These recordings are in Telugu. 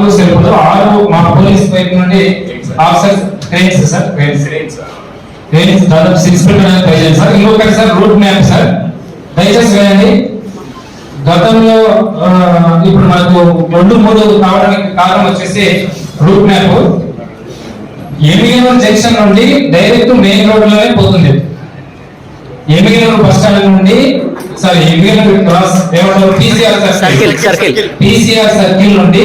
నాలుగు సరిపోదు ఆరు మా పోలీస్ వైపు నుండి officers trains sir trains trains దాదాపు సిక్స్ పెట్టడానికి ట్రై చేయండి సార్. ఇంకొకటి సార్ రూట్ మ్యాప్ సార్. దయచేసి వేయండి గతంలో ఇప్పుడు మనకు రెండు మూడు కావడానికి కారణం వచ్చేసి రూట్ మ్యాప్ ఎమిగనూరు జంక్షన్ నుండి డైరెక్ట్ మెయిన్ రోడ్లోనే పోతుంది. ఎమిగనూరు బస్ స్టాండ్ నుండి సారీ ఎమిగనూరు క్రాస్ ఏమంటారు? PCR circle circle PCR circle నుండి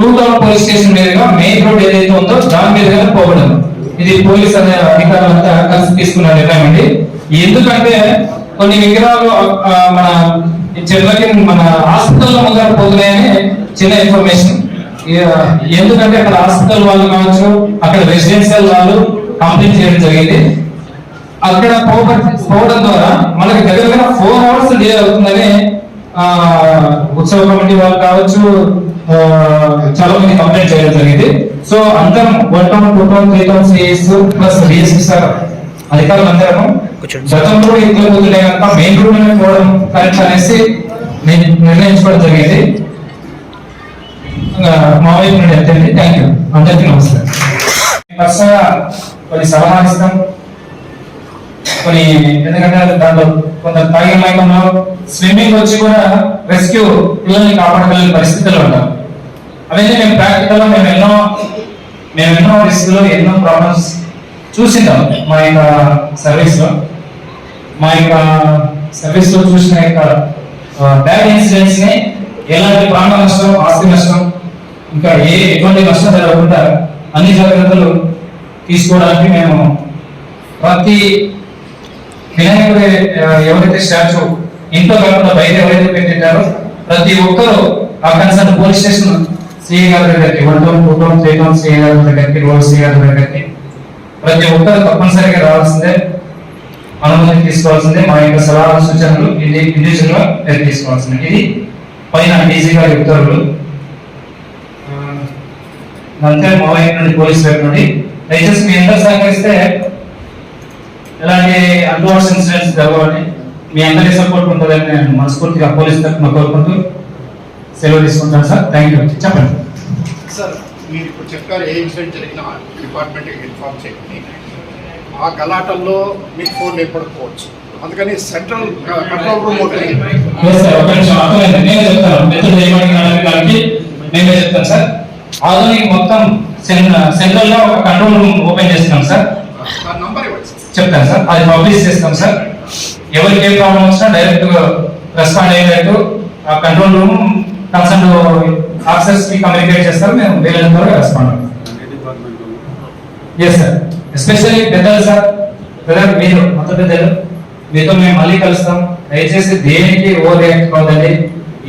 టూ టౌన్ పోలీస్ స్టేషన్ మీదుగా మెయిన్ రోడ్ ఏదైతే ఉందో దాని మీదుగా పోవడం. ఇది పోలీస్ అనే అధికారులంతా కలిసి తీసుకున్న నిర్ణయం అండి. ఎందుకంటే కొన్ని విగ్రహాలు మన ఈ చెట్లకి మన హాస్పిటల్లో ముందర పోతున్నాయని చిన్న ఇన్ఫర్మేషన్. ఎందుకంటే అక్కడ హాస్పిటల్ వాళ్ళు కావచ్చు అక్కడ రెసిడెన్షియల్ వాళ్ళు కంప్లైంట్ చేయడం జరిగింది. అక్కడ పోవడం ద్వారా మనకి దగ్గర దగ్గర ఫోర్ అవర్స్ డిలే అవుతుందని ఉత్సవ కమిటీ వాళ్ళు కావచ్చు చాలా మంది కంప్లైంట్ చేయడం జరిగింది. సో అందరం one town two town three town CS plus DSP sir అధికారులు అందరము. గతంలో కూడా ఇట్లా పోతుండే కనుక మెయిన్ రోడ్ మీద పోవడం కరెక్ట్ అనేసి నేను నిర్ణయించుకోవడం జరిగింది. మా వైపు నుండి అంతే థ్యాంక్ యూ అందరికీ నమస్కారం. పర్సనల్గా కొన్ని సలహాలు ఇస్తాం. కొన్ని ఎందుకంటే దాంట్లో కొంత తాగిన మైకంలో స్విమ్మింగ్ వచ్చి కూడా రెస్క్యూ పిల్లల్ని కాపాడగలిగిన పరిస్థితుల్లో ఉంటాం. అవన్నీ మేము ప్రాక్టికల్ మేము ఎన్నో మేము ఎన్నో రిస్క్లో ఎన్నో ప్రాబ్లమ్స్ చూసినాం మా యొక్క సర్వీస్లో. మా యొక్క సర్వీస్లో చూసిన యొక్క బ్యాడ్ ఇన్సిడెంట్స్ని ఎలాంటి ప్రాణ నష్టం ఆస్తి నష్టం ఇంకా ఏ ఎటువంటి నష్టం జరగకుండా అన్ని జాగ్రత్తలు తీసుకోవడానికి మేము ప్రతి వినాయకుడి ఎవరైతే స్టాచ్యూ ఇంట్లో కాకుండా బయట ఎవరైతే పెట్టింటారో ప్రతి ఒక్కరూ ఆ కన్సర్న్ పోలీస్ స్టేషన్ సిఐ గారి దగ్గరికి వన్ కుటుంబం టూ టౌన్ సిఐ గారి దగ్గరికి రోడ్ సిఐ గారి దగ్గరికి ప్రతి ఒక్కరు తప్పనిసరిగా రావాల్సిందే అనుమతి తీసుకోవాల్సిందే మా యొక్క సలహా సూచనలు ఇది ఇండివిజువల్ మీరు తీసుకోవాల్సిందే. ఇది పైన డీజీ గారి ఉత్తర్వులు అంతే మా వైపు నుండి పోలీస్ వైపు నుండి దయచేసి మీ అందరూ సహకరిస్తే ఎలాంటి అన్వాన్స్ ఇన్సిడెంట్స్ జరగవని మీ అందరి సపోర్ట్ ఉంటుందని నేను మనస్ఫూర్తిగా పోలీస్ తరఫున కోరుకుంటూ సెలవు తీసుకుంటాను సార్. థ్యాంక్ యూ చెప్పండి. సార్ మీరు ఇప్పుడు చెప్పారు ఏ ఇన్సిడెంట్ జరిగినా డిపార్ట్మెంట్కి ఇన్ఫార్మ్ చేయండి. ఆ గలాటల్లో మీకు ఫోన్ ఏర్పడకపోవచ్చు అందుకని సెంట్రల్ కంట్రోల్ రూమ్ ఒకటి నేనే చెప్తాను. సార్. ఆధునిక మొత్తం సెంట్రల్లో ఒక కంట్రోల్ రూమ్ ఓపెన్ చేస్తున్నాం సార్. చెప్తాను సార్. అది పబ్లిష్ చేస్తాం సార్. ఎవరికి ఏ ప్రాబ్లం వచ్చినా డైరెక్ట్ రెస్పాండ్ అయ్యేటట్టు ఆ కంట్రోల్ రూమ్ కన్సర్న్ ఆఫీసర్స్కి కమ్యూనికేట్ చేస్తారు మేము వీలైనంత వరకు రెస్పాండ్ అవుతాం. ఎస్ సార్ ఎస్పెషల్లీ పెద్దలు సార్ పెద్దలు మీరు మొత్తం పెద్దలు మీతో మేము మళ్ళీ కలుస్తాం. దయచేసి దేనికి ఓ రియాక్ట్ కావద్దండి.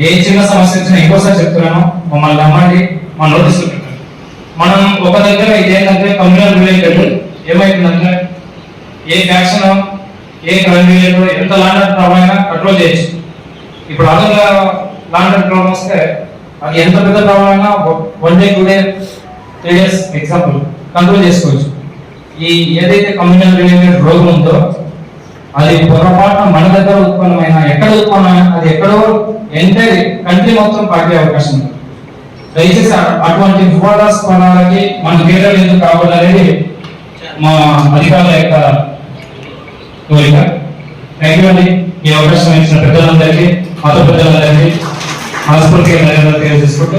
ఏ చిన్న సమస్య వచ్చినా ఇంకోసారి చెప్తున్నాను. మమ్మల్ని నమ్మండి. మా నోటీసులు పెట్టండి. మనం ఒక దగ్గర ఇదేంటంటే కమ్యూనల్ రిలేటెడ్ ఏమైతుందంటే ఏ ఫ్యాక్షన్ ఏ కమ్యూనిటీ ఎంత లాండర్ ప్రాబ్లం అయినా కంట్రోల్ చేయొచ్చు. ఇప్పుడు అదొక లాండర్ ప్రాబ్లం వస్తే అది ఎంత పెద్ద ప్రాబ్లం అయినా one day two day three days example control చేసుకోవచ్చు. ఈ ఏదైతే కమ్యూనల్ రిలేటెడ్ రోగం ఉందో అది పొరపాటున మన దగ్గర ఉత్పన్నమైన ఎక్కడ ఉత్పన్నమైన అది ఎక్కడో ఎంటైర్ కంట్రీ మొత్తం పాకే అవకాశం ఉంది. దయచేసి అటువంటి ఫోటోస్ కొనాలకి మన గేటలు ఎందుకు కావాలనేది మా అధికారుల యొక్క కోరిక. థ్యాంక్ యూ అండి. ఈ అవకాశం ఇచ్చిన పెద్దలందరికీ మత పెద్దలందరికీ మనస్ఫూర్తిగా ధన్యవాదాలు తెలియజేసుకుంటూ